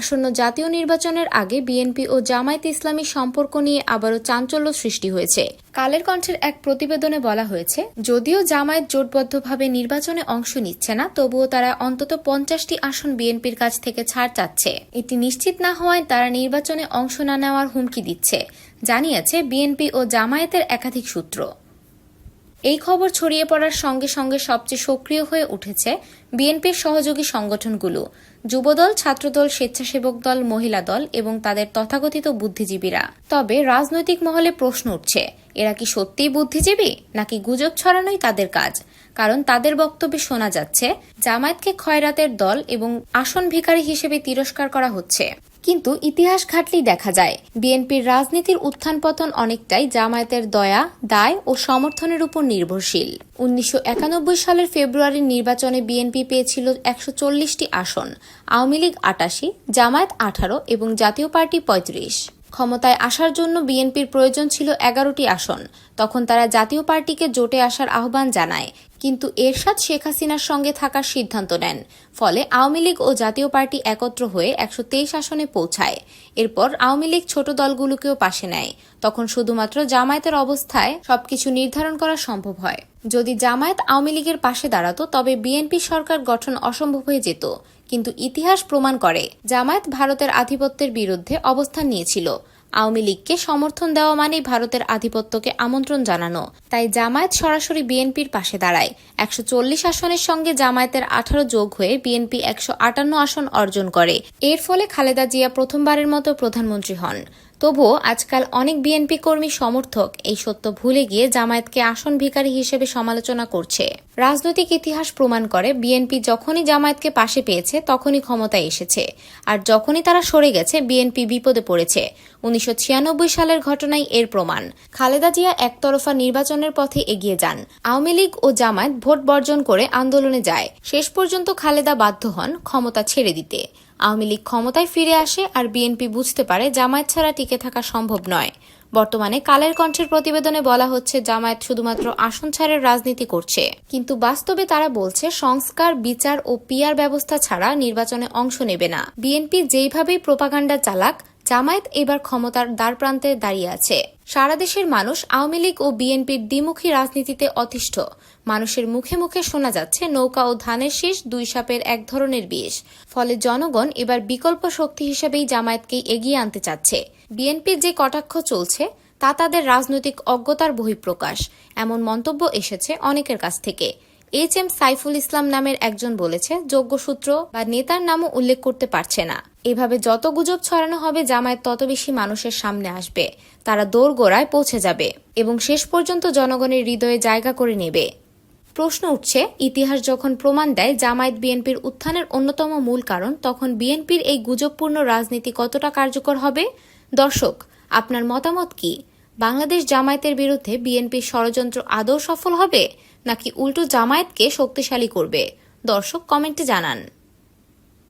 আসন্ন জাতীয় নির্বাচনের আগে বিএনপি ও জামায়াত ইসলামী সম্পর্ক নিয়ে আবারও চাঞ্চল্য সৃষ্টি হয়েছে। কালের কণ্ঠের এক প্রতিবেদনে বলা হয়েছে, যদিও জামায়াত জোটবদ্ধভাবে নির্বাচনে অংশ নিচ্ছে না, তবুও তারা অন্তত পঞ্চাশটি আসন বিএনপির কাছ থেকে ছাড় চাচ্ছে। এটি নিশ্চিত না হওয়ায় তারা নির্বাচনে অংশ না নেওয়ার হুমকি দিচ্ছে, জানিয়েছে বিএনপি ও জামায়াতের একাধিক সূত্র। এই খবর ছড়িয়ে পড়ার সঙ্গে সঙ্গে সবচেয়ে সক্রিয় হয়ে উঠেছে বিএনপির সহযোগী সংগঠনগুলো। যুবদল, ছাত্রদল, স্বেচ্ছাসেবক দল, মহিলা দল এবং তাদের তথাকথিত বুদ্ধিজীবীরা। তবে রাজনৈতিক মহলে প্রশ্ন উঠছে, এরা কি সত্যিই বুদ্ধিজীবী নাকি গুজব ছড়ানোই তাদের কাজ? কারণ তাদের বক্তব্যে শোনা যাচ্ছে, জামায়াতকে খয়রাতের দল এবং আসন ভিখারি হিসেবে তিরস্কার করা হচ্ছে। কিন্তু ইতিহাস ঘাটলেই দেখা যায়, বিএনপির রাজনীতির উত্থান পতন অনেকটাই জামায়াতের দয়া, দায় ও সমর্থনের উপর নির্ভরশীল। উনিশশো একানব্বই সালের ফেব্রুয়ারির নির্বাচনে বিএনপি পেয়েছিল একশো চল্লিশটি আসন, আওয়ামী লীগ আটাশি, জামায়াত আঠারো এবং জাতীয় পার্টি পঁয়ত্রিশ। ক্ষমতায় আসার জন্য বিএনপির প্রয়োজন ছিল এগারোটি আসন, তখন তারা জাতীয় পার্টিকে জোটে আসার আহ্বান জানায়। কিন্তু এরশাদ শেখ হাসিনার সঙ্গে থাকার সিদ্ধান্ত নেন। ফলে আওয়ামী লীগ ও জাতীয় পার্টি একত্র হয়ে একশো তেইশ আসনে পৌঁছায়। এরপর আওয়ামী লীগ ছোট দলগুলোকেও পাশে নেয়। তখন শুধুমাত্র জামায়াতের অবস্থায় সবকিছু নির্ধারণ করা সম্ভব হয়। যদি জামায়াত আওয়ামী লীগের পাশে দাঁড়াতো, তবে বিএনপি সরকার গঠন অসম্ভব হয়ে যেত। কিন্তু ইতিহাস প্রমাণ করে, জামায়াত ভারতের আধিপত্যের বিরুদ্ধে অবস্থান নিয়েছিল। আওয়ামী লীগকে সমর্থন দেওয়া মানেই ভারতের আধিপত্যকে আমন্ত্রণ জানানো। তাই জামায়াত সরাসরি বিএনপির পাশে দাঁড়ায়। একশো চল্লিশ আসনের সঙ্গে জামায়াতের আঠারো যোগ হয়ে বিএনপি একশো আটান্ন আসন অর্জন করে। এর ফলে খালেদা জিয়া প্রথমবারের মতো প্রধানমন্ত্রী হন। তবুও আজকাল অনেক বিএনপি কর্মী সমর্থক এই সত্য ভুলে গিয়ে জামায়াতকে আসন ভিখারি হিসেবে সমালোচনা করছে। রাজনৈতিক ইতিহাস প্রমাণ করে বিএনপি যখনই জামায়াতকে পাশে পেয়েছে, তখনই ক্ষমতায় এসেছে। আর যখনই তারা সরে গেছে, বিএনপি বিপদে পড়েছে। উনিশশো ছিয়ানব্বই সালের ঘটনাই এর প্রমাণ। খালেদা জিয়া একতরফা নির্বাচনের পথে এগিয়ে যান। আওয়ামী লীগ ও জামায়াত ভোট বর্জন করে আন্দোলনে যায়। শেষ পর্যন্ত খালেদা বাধ্য হন ক্ষমতা ছেড়ে দিতে। আওয়ামী লীগ ক্ষমতায় ফিরে আসে আর বিএনপি বুঝতে পারে জামায়াত ছাড়া টিকে থাকা সম্ভব নয়। বর্তমানে কালের কণ্ঠের প্রতিবেদনে বলা হচ্ছে, জামায়াত শুধুমাত্র আসন ছাড়ের রাজনীতি করছে। কিন্তু বাস্তবে তারা বলছে, সংস্কার, বিচার ও পিয়ার ব্যবস্থা ছাড়া নির্বাচনে অংশ নেবে না। বিএনপি যেইভাবেই প্রোপাগান্ডা চালাক জামায়াত এবার ক্ষমতার দ্বারপ্রান্তে দাঁড়িয়ে আছে। সারা দেশের মানুষ আওয়ামী লীগ ও বিএনপির দ্বিমুখী রাজনীতিতে অতিষ্ঠ। মানুষের মুখে মুখে শোনা যাচ্ছে, নৌকা ও ধানের শীষ দুই সাপের এক ধরনের বিষ। ফলে জনগণ এবার বিকল্প শক্তি হিসেবেই জামায়াতকেই এগিয়ে আনতে চাচ্ছে। বিএনপির যে কটাক্ষ চলছে, তা তাদের রাজনৈতিক অজ্ঞতার বহিঃপ্রকাশ। এমন মন্তব্য এসেছে অনেকের কাছ থেকে। এইচ এম সাইফুল ইসলাম নামের একজন বলেছে, যোগ্য সূত্র বা নেতার নামও উল্লেখ করতে পারছে না। এভাবে যত গুজব ছড়ানো হবে, জামায়াত তত বেশি মানুষের সামনে আসবে। তারা দোরগোড়ায় পৌঁছে যাবে এবং শেষ পর্যন্ত জনগণের হৃদয়ে জায়গা করে নেবে। প্রশ্ন উঠছে, ইতিহাস যখন প্রমাণ দেয় জামায়াত বিএনপির উত্থানের অন্যতম মূল কারণ, তখন বিএনপির এই গুজবপূর্ণ রাজনীতি কতটা কার্যকর হবে? দর্শক, আপনার মতামত কি? বাংলাদেশ জামায়াতের বিরুদ্ধে বিএনপির ষড়যন্ত্র আদৌ সফল হবে নাকি উল্টো জামায়াতকে শক্তিশালী করবে? দর্শক কমেন্টে জানান।